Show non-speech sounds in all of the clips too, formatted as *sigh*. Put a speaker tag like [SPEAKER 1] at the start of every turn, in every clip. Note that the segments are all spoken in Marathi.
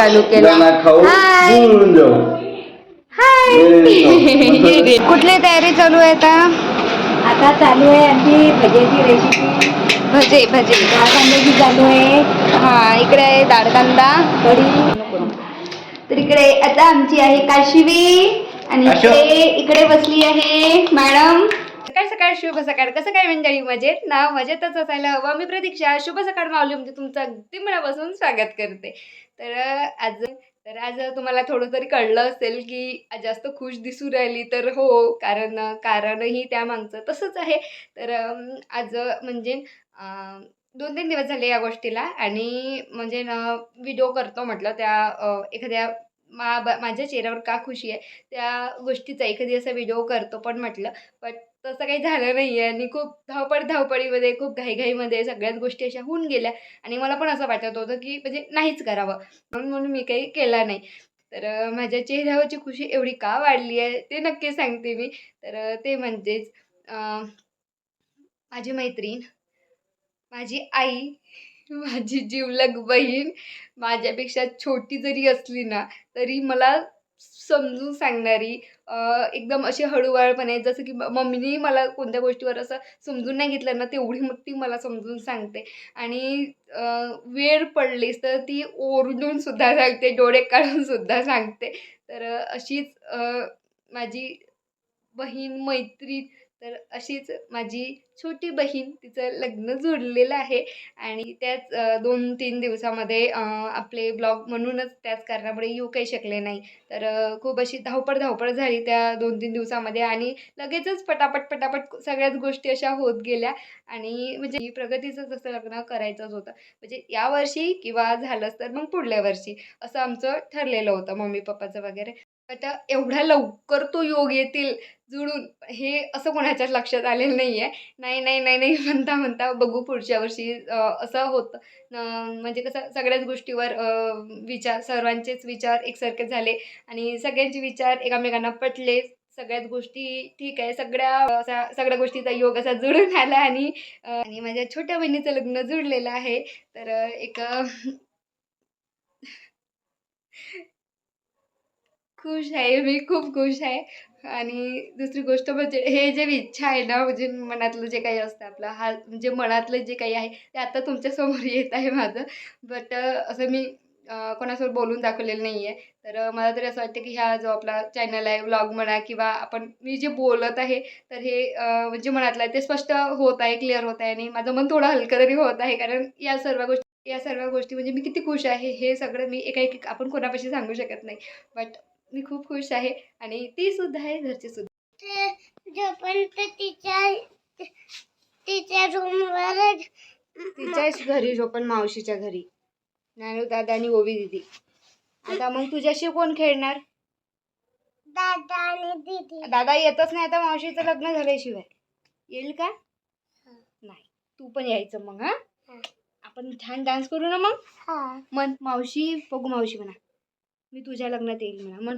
[SPEAKER 1] चालू केला हाय. *laughs* कुठली तयारी चालू आहे आता?
[SPEAKER 2] आता चालू आहे आमची भज्याची रेसिपी
[SPEAKER 1] भजे भजे.
[SPEAKER 2] डाळ कांद्याची चालू आहे.
[SPEAKER 1] हा इकडे आहे दाळकांदा.
[SPEAKER 2] कढी.
[SPEAKER 1] तर इकडे आता आमची आहे काशिवी आणि. इकडे इकडे बसली आहे मॅडम. सकाळ सकाळ शुभ सकाळ. कसं काय मंडळी मजेत? ना मजेतच असायला हवं. मी प्रतीक्षा शुभ सकाळ माऊली म्हणजे तुमचं अगदी मनापासून स्वागत करते. तर अं, आज तर आज तुम्हाला थोडं तरी कळलं असेल की जास्त खुश दिसू राहिली तर हो कारण कारणही त्या मागचं तसंच आहे. तर आज म्हणजे दोन तीन दिवस झाले या गोष्टीला आणि म्हणजे ना व्हिडिओ करतो म्हटलं त्या एखाद्या मा माझ्या चेहऱ्यावर का खुशी आहे त्या गोष्टीचा एखादी असा व्हिडिओ करतो पण म्हटलं. बट तसं काही झालं नाही आहे आणि खूप धावपळ धावपळीमध्ये खूप घाईघाईमध्ये सगळ्याच गोष्टी अशा होऊन गेल्या. आणि मला पण असं वाटत होतं की म्हणजे नाहीच करावं. म्हणून म्हणून मी काही केला नाही. तर माझ्या चेहऱ्यावरची खुशी एवढी का वाढली आहे ते नक्की सांगते मी. तर ते म्हणजेच माझी मैत्रीण माझी आई माझी जिवलग बहीण माझ्यापेक्षा छोटी जरी असली ना तरी मला समजून सांगणारी एकदम अशी हळूवारपणे जसं की मम्मीने मला कोणत्या गोष्टीवर असं समजून नाही घेतलं ना तेवढी मग ती मला समजून सांगते. आणि वेळ पडलीस तर ती ओरडूनसुद्धा सांगते डोळे काढूनसुद्धा सांगते. तर अशीच माझी बहीण मैत्रीण तर अशीच माझी छोटी बहीण तिचं लग्न जुळलेलं आहे. आणि त्याच दोन तीन दिवसामध्ये आपले ब्लॉग म्हणूनच त्याच कारणामुळे येऊ काही शकले नाही. तर खूप अशी धावपळ धावपळ झाली त्या दोन तीन दिवसामध्ये आणि लगेचच पटापट पटापट सगळ्याच गोष्टी अशा होत गेल्या. आणि म्हणजे प्रगतीचं जसं लग्न करायचंच होतं. म्हणजे यावर्षी किंवा झालंच तर मग पुढल्या वर्षी असं आमचं ठरलेलं होतं मम्मी पप्पाचं वगैरे. आता एवढ्या लवकर तो योग येतील जुळून हे असं कोणाच्याच लक्षात आलेलं नाही आहे नाही नाही नाही नाही म्हणता म्हणता बघू पुढच्या वर्षी असं होतं. म्हणजे कसं सगळ्याच गोष्टीवर विचार सर्वांचेच विचार एकसारखे झाले आणि सगळ्यांचे विचार एकामेकांना पटले. सगळ्याच गोष्टी ठीक आहे. सगळ्या असा सगळ्या गोष्टीचा योग असा जुळून आला आणि आणि माझ्या छोट्या बहिणीचं लग्न जुळलेलं आहे. तर एक खुश आहे मी खूप खुश आहे. आणि दुसरी गोष्ट म्हणजे हे जे इच्छा आहे ना म्हणजे मनातलं जे काही असतं आपलं हा म्हणजे मनातलं जे काही आहे ते आता तुमच्यासमोर येत आहे माझं. बट असं मी कोणासोबत बोलून दाखवलेलं नाही आहे तर मला तरी असं वाटतं की ह्या जो आपला चॅनल आहे व्लॉग म्हणा किंवा आपण मी जे बोलत आहे तर हे म्हणजे मनातलं आहे ते स्पष्ट होत आहे क्लिअर होत आहे. आणि माझं मन थोडं हलकं तरी होत आहे कारण या सर्व गोष्टी या सर्व गोष्टी म्हणजे मी किती खुश आहे हे सगळं मी एका एक आपण कोणापाशी सांगू शकत नाही. बट मी खूप खुश आहे आणि ती सुद्धा आहे घरचे सुद्धा.
[SPEAKER 3] जोपर्यंत तिच्या तिच्या रूमवर
[SPEAKER 1] तिच्याच घरी झोपण मावशीच्या घरी. नानू दादा आणि ओवी दिदी. आता मग तुझ्याशी कोण खेळणार?
[SPEAKER 3] दादा आणि दीदी.
[SPEAKER 1] दादा येतच नाही आता मावशीचं लग्न झाल्याशिवाय. येईल का? नाही. तू पण यायचं मग हा. आपण छान डान्स करू ना मग? मन मावशी बघू मावशी म्हणा. मी तुझ्या लग्नात येईल म्हणा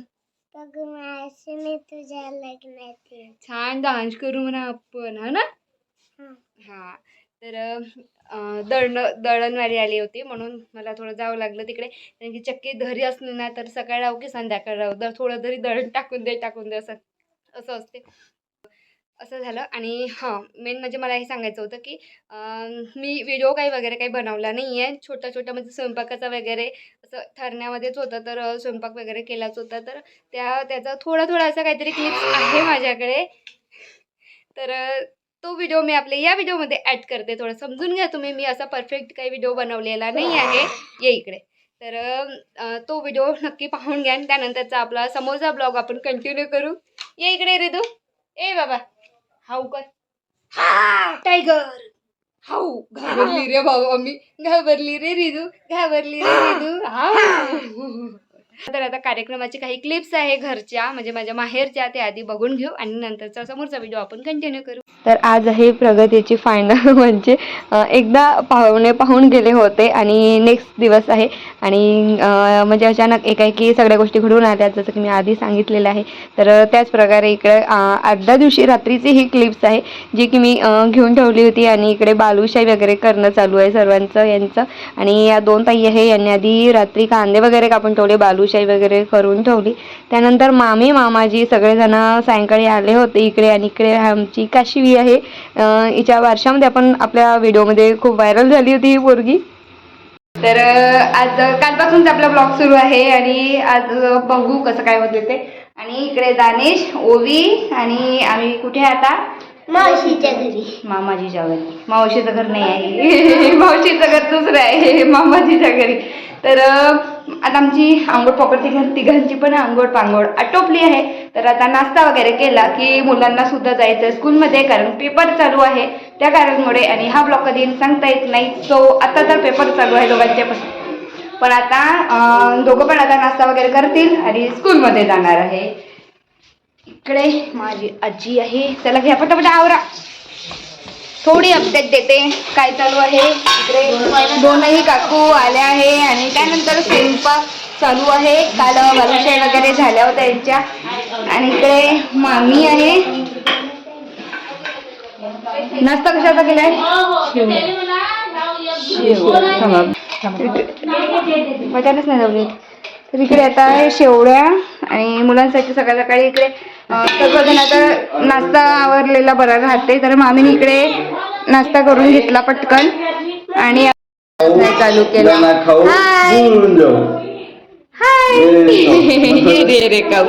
[SPEAKER 3] मावशी मी तुझ्या लग्नात.
[SPEAKER 1] छान डान्स करू म्हणा आपण हा ना?
[SPEAKER 3] हा.
[SPEAKER 1] हा. तर दळण दळणवारी आली होती म्हणून मला थोडं जावं लागलं तिकडे. कारण की चक्की घरी असली ना तर सकाळ राहू की संध्याकाळ राहू दर थोडं तरी दळण टाकून दे टाकून दे असं असं असते. असं झालं. आणि हां मेन म्हणजे मला हे सांगायचं होतं की मी व्हिडिओ काही वगैरे काही बनवला नाही आहे. छोटा छोटा म्हणजे स्वयंपाकाचा वगैरे असं ठरण्यामध्येच होतं. तर स्वयंपाक वगैरे केलाच होता. तर त्या त्याचा थोडा थोडा असा काहीतरी क्लिप्स आहे माझ्याकडे. तर तो व्हिडिओ मी आपल्या या व्हिडिओमध्ये ॲड करते. थोडं समजून घ्या तुम्ही. मी असा परफेक्ट काही व्हिडिओ बनवलेला नाही आहे. ये इकडे. तर तो व्हिडिओ नक्की पाहून घ्या. आणि त्यानंतरचा आपला समोरचा ब्लॉग आपण कंटिन्यू करू. ये इकडे रिदू. ए बाबा. हाऊ कर. टायगर हाऊ घाबरली रे भाऊ मी घाबरली रे रिदू घाबरली रे रिदू हा. तर आता कार्यक्रमाचे काही क्लिप्स आहे घरच्या म्हणजे माझ्या माहेरच्या ते आधी बघून घेऊ आणि नंतरचा समोरचा व्हिडिओ आपण कंटिन्यू करू.
[SPEAKER 4] तर आज हे प्रगतीची फायनल *laughs* म्हणजे एकदा पाहुणे पाहून गेले होते आणि नेक्स्ट दिवस आहे. आणि म्हणजे अचानक एकाएकी सगळ्या गोष्टी घडून आल्या जसं की मी आधी सांगितलेलं आहे. तर त्याच प्रकारे इकडे अर्ध्या आदल्या दिवशी रात्रीची ही क्लिप्स आहे जी की मी घेऊन ठेवली होती आणि इकडे बालुशाही वगैरे करणं चालू आहे सर्वांचं यांचं. आणि या दोन ताई आहे यांनी आधी रात्री कांदे वगैरे कापून ठेवले बालुशाही वगैरे करून ठेवली. त्यानंतर मामी मामाजी सगळेजण सायंकाळी आले होते इकडे आणि इकडे आमची काशी काशिवी आहे. हिच्या वर्षामध्ये आपण आपल्या व्हिडिओमध्ये खूप व्हायरल झाली होती ही पोरगी. तर आज कालपासूनच आपला ब्लॉग सुरू आहे आणि आज बघू कसं काय होते ते. आणि इकडे दानेश ओवी आणि आम्ही कुठे आता?
[SPEAKER 3] मावशीच्या घरी.
[SPEAKER 4] मामाजीच्या घरी. मावशीचं घर नाही आहे. *laughs* मावशीचं घर दुसरं आहे. *laughs* मामाजीच्या घरी. तर आता आमची आंघोळ पॉपर तिघां तिघांची पण आंघोळ पांघोळ आटोपली आहे. तर आता नाश्ता वगैरे केला की मुलांना सुद्धा जायचं स्कूलमध्ये कारण पेपर चालू आहे. त्या कारणामुळे आणि हा ब्लॉग कधी सांगता येत नाही. सो आता तर पेपर चालू आहे दोघांचे पण. पण आता दोघं पण आता नाश्ता वगैरे करतील आणि स्कूलमध्ये जाणार आहे. इकडे माझी आजी आहे. चला घ्या पटापट आवरा. थोडी अपडेट देते. काय चालू आहे? इकडे दोनही काकू आल्या आहे आणि त्यानंतर स्वयंपाक चालू आहे. काल बालुशाही वगैरे झाल्या होत्या यांच्या. आणि इकडे मामी आहे. नाश्ता कशाचा केलाय? थांबा. मजानच नाही लावली. तर इकडे आता आहे शेवड्या आणि मुलांसाठी सकाळ सकाळी इकडे सर्वजण आता नाश्ता आवरलेला बरा राहते. तर मामीने इकडे नाश्ता करून घेतला पटकन. आणि चालू केला. हाय. हाय.
[SPEAKER 5] रे रे
[SPEAKER 4] काऊ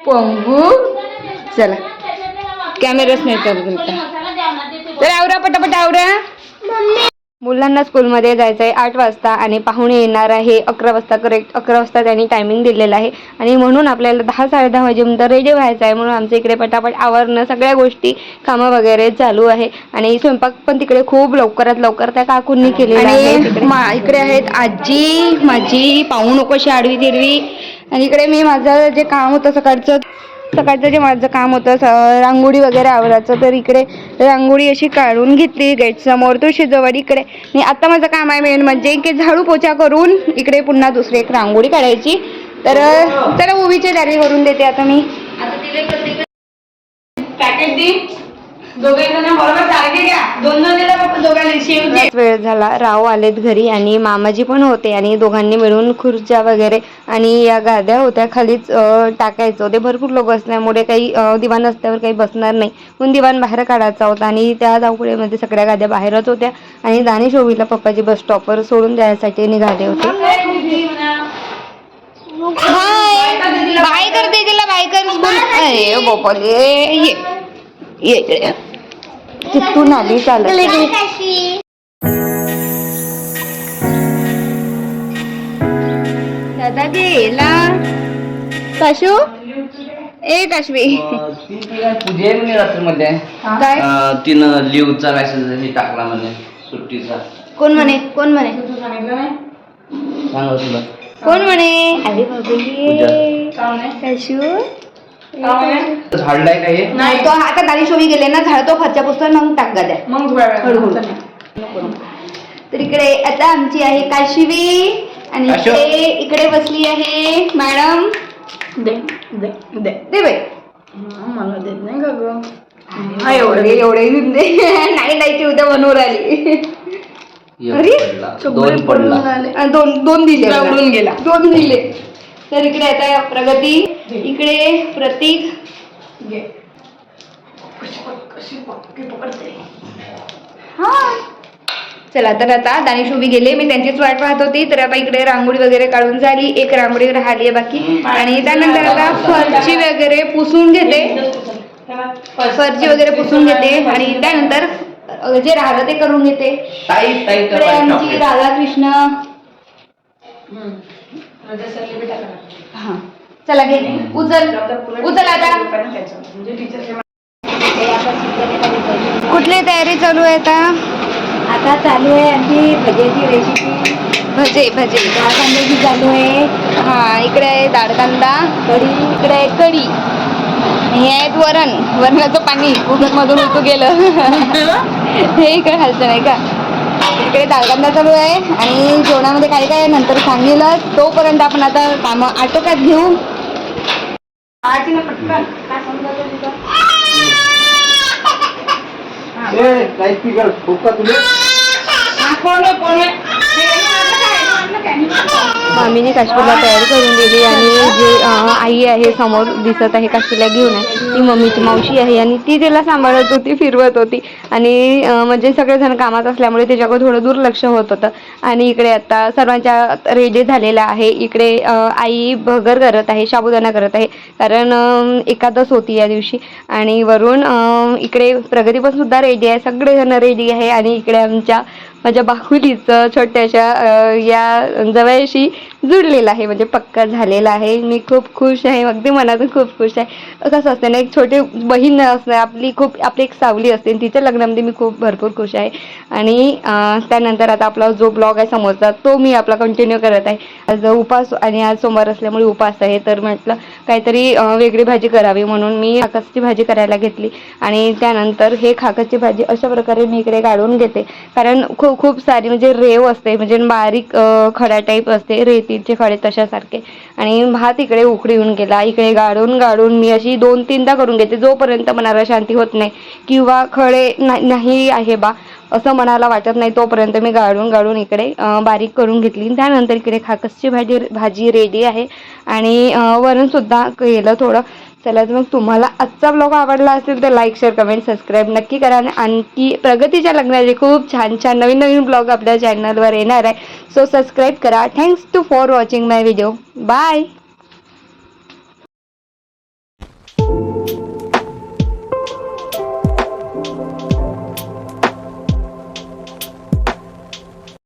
[SPEAKER 4] पंगू चला. कॅमेराच नाही चालू करता. तर आवरा पटापट आवरा. मुलांना स्कूलमध्ये जायचं आहे आठ वाजता आणि पाहुणे येणार आहे अकरा वाजता करेक्ट अकरा वाजता त्यांनी टायमिंग दिलेलं आहे. आणि म्हणून आपल्याला दहा साडे दहा वाजेपर्यंत रेडी व्हायचं आहे. म्हणून आमच्या इकडे पटापट आवरणं सगळ्या गोष्टी कामं वगैरे चालू आहे. आणि स्वयंपाक पण तिकडे खूप लवकरात लवकर त्या काकूंनी केलेला आहे. तिकडे. मा- इकडे आहेत आजी माझी पाहू नकोशी आडवी तिरवी आणि इकडे मी माझं जे काम होतं सकाळचं सकाळचं जे माझं काम होतं रांगोळी वगैरे आवडायचं तर इकडे रांगोळी अशी काढून घेतली गेट समोर तो शेजवळ इकडे. आणि आता माझं काम आहे मेन म्हणजे की झाडू पोछा करून इकडे पुन्हा दुसरी एक रांगोळी काढायची. तर तर उभीची तयारी करून देते आता मी. बराच वेळ झाला. राव आलेत घरी आणि मामाजी पण होते आणि दोघांनी मिळून खुर्च्या वगैरे आणि या गाद्या होत्या खालीच टाकायचं. होते भरपूर लोक असल्यामुळे काही दिवाण असल्यावर काही बसणार नाही. म्हणून दिवाण बाहेर काढायचा होता आणि त्या धावपळीमध्ये सगळ्या गाद्या बाहेरच होत्या आणि दानिश ओवीला पप्पाची बस स्टॉपवर सोडून द्यायसाठी निघाले होते. बाय बाय करते तिला बाय कर अरे गोपाल ये ये. तिथून आली चालत. दादा गेला काशू ए काशवी
[SPEAKER 6] पूजा म्हणे रात्रीमध्ये.
[SPEAKER 4] काय?
[SPEAKER 6] तिनं लिव्हचा मेसेज हे टाकला म्हणे सुट्टीचा.
[SPEAKER 4] कोण म्हणे? कोण म्हणे?
[SPEAKER 6] सांगा तुला.
[SPEAKER 4] कोण म्हणे? अरे बाबा काशू
[SPEAKER 6] झाडलाय का हे
[SPEAKER 4] नाही. तो आता दारी शोवी गेले ना झाड तो खर्चा पुस्तक मग टाक द्या हळूहळू. तर इकडे आता आमची आहे काशिवी आणि. इकडे इकडे बसली आहे मॅडम. दे बाई. हा, एवढे एवढे घेऊन दे. *laughs* नाही नाही ती उद्या बनवून आली
[SPEAKER 6] एक
[SPEAKER 4] अरे,
[SPEAKER 6] पडला दोन पडला.
[SPEAKER 4] दोन दोन दिले. गेला. दोन दिले. तर इकडे आता प्रगती इकडे प्रतीक. हा. चला तर आता दानिश उभी गेले मी त्यांचीच वाट पाहत होती तर आता इकडे रांगोळी वगैरे काढून झाली एक रांगोळी राहिली आहे बाकी. आणि त्यानंतर आता फरची वगैरे पुसून घेते. फरची वगैरे पुसून घेते. आणि त्यानंतर जे राहिलं ते करून घेते. राधाकृष्ण. हा. चला घे. उचल. उचल आता. कुठली तयारी चालू आहे आता?
[SPEAKER 2] आता चालू आहे आमची भज्याची रेसिपी
[SPEAKER 4] भजे भजे.
[SPEAKER 2] डाळ कांद्याची चालू आहे.
[SPEAKER 4] हा इकडे आहे डाळ कांदा
[SPEAKER 2] कढी.
[SPEAKER 4] इकडे आहे कढी.
[SPEAKER 7] हे आहेत वरण. वरणाचं पाणी. कुकरमधून उतू गेलं. *laughs* हे इकडे खालचं नाही का? इकडे दालकांदा चालू आहे आणि जेवणामध्ये काय काय नंतर सांगेल तोपर्यंत आपण आता कामं आटोक्यात घेऊ. काय
[SPEAKER 8] स्पीकर
[SPEAKER 7] मामीने काश्मीरला तयारी करून दिली आणि जे आई आहे समोर दिसत आहे काश्मीरला घेऊन आहे ती मम्मीची मावशी आहे आणि ती तिला सांभाळत होती फिरवत होती. आणि म्हणजे सगळेजण कामात असल्यामुळे त्याच्याकडे थोडं दुर्लक्ष होत होतं. आणि इकडे आता सर्वांच्या रेडी झालेला आहे. इकडे आई भगर करत आहे साबुदाणा करत आहे. कारण एकादस होती या दिवशी. आणि वरून इकडे प्रगतीपण सुद्धा रेडी आहे. सगळेजण रेडी आहे. आणि इकडे आमच्या माझ्या बाहुलीचं छोट्याशा या जवळशी जुडलेलं आहे म्हणजे पक्का झालेला आहे. मी खूप खुश आहे अगदी मनातून खूप खुश आहे. कसं असतं ना एक छोटी बहीण असते आपली खूप आपली एक सावली असते तिच्या लग्नामध्ये मी खूप भरपूर खुश आहे. आणि त्यानंतर आता आपला जो ब्लॉग आहे समोरचा तो मी आपला कंटिन्यू करत आहे. आज उपास आणि आज सोमवार असल्यामुळे उपास आहे तर म्हटलं काहीतरी वेगळी भाजी करावी म्हणून मी खाकसची भाजी करायला घेतली. आणि त्यानंतर हे खाकसची भाजी अशा प्रकारे मी इकडे काढून घेते. कारण खूप हो, खूप सारी म्हणजे रेव असते म्हणजे बारीक खडा टाईप असते रेतीचे खडे तशासारखे. आणि भात इकडे उकडी येऊन गेला इकडे गाळून गाळून मी अशी दोन तीनदा करून घेते जोपर्यंत मनाला शांती होत नाही किंवा खडे नाही आहे बा असं मनाला वाटत नाही तोपर्यंत मी गाळून गाळून इकडे बारीक करून घेतली. त्यानंतर इकडे खाकसची भाजी भाजी रेडी आहे. आणि वरणसुद्धा केलं थोडं. चला तर मग तुम्हाला आजचा ब्लॉग आवडला असेल तर लाईक शेअर कमेंट सबस्क्राईब नक्की करा. आणि आणखी प्रगतीच्या लग्नाचे खूप छान छान नवीन नवीन ब्लॉग आपल्या चॅनलवर येणार आहे. सो सबस्क्राईब करा. Thanks to for watching my video bye